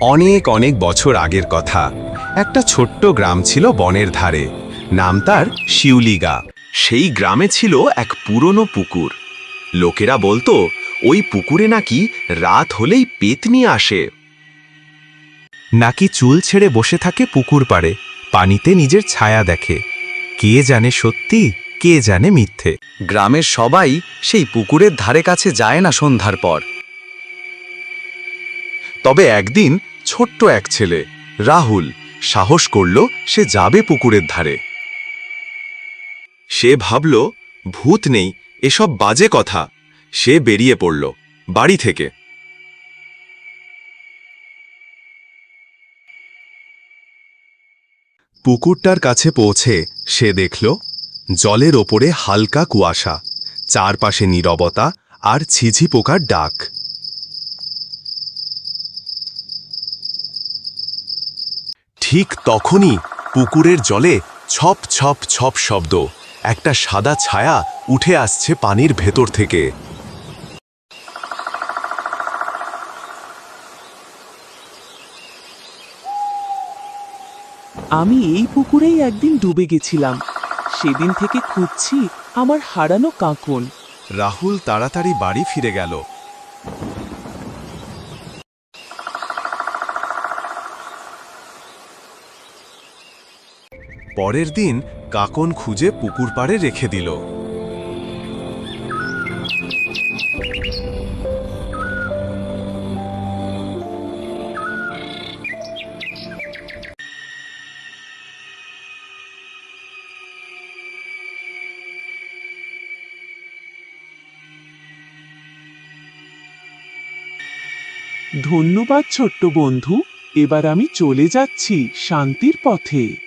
অনেক অনেক বছর আগের কথা। একটা ছোট্ট গ্রাম ছিল বনের ধারে। নাম তার শিউলিগা। সেই গ্রামে ছিল এক পুরনো পুকুর। লোকেরা বলতো, ওই পুকুরে নাকি রাত হলেই পেতনি আসে। নাকি চুল ছেড়ে বসে থাকে পুকুর পাড়ে, পানিতে নিজের ছায়া দেখে। কে জানে সত্যি, কে জানে মিথ্যে। গ্রামের সবাই সেই পুকুরের ধারে কাছে যায় না সন্ধ্যার পর। তবে একদিন ছোট্ট এক ছেলে, রাহুল, সাহস করল সে যাবে পুকুরের ধারে। সে ভাবল, ভূত নেই, এসব বাজে কথা। সে বেরিয়ে পড়ল বাড়ি থেকে। পুকুরটার কাছে পৌঁছে সে দেখল, জলের ওপরে হালকা কুয়াশা, চারপাশে নীরবতা আর ছিঝি পোকার ডাক। ঠিক তখনই পুকুরের জলে ছপ ছপ ছপ শব্দ একটা সাদা ছায়া উঠে আসছে পানির ভেতর থেকে। আমি এই পুকুরেই একদিন ডুবে গেছিলাম। সেদিন থেকে খুঁজছি আমার হারানো কাঁকন রাহুল তাড়াতাড়ি বাড়ি ফিরে গেল। পরের দিন কাকন খুঁজে পুকুর পাড়ে রেখে দিল। ধন্যবাদ ছোট্ট বন্ধু, এবার আমি চলে যাচ্ছি শান্তির পথে।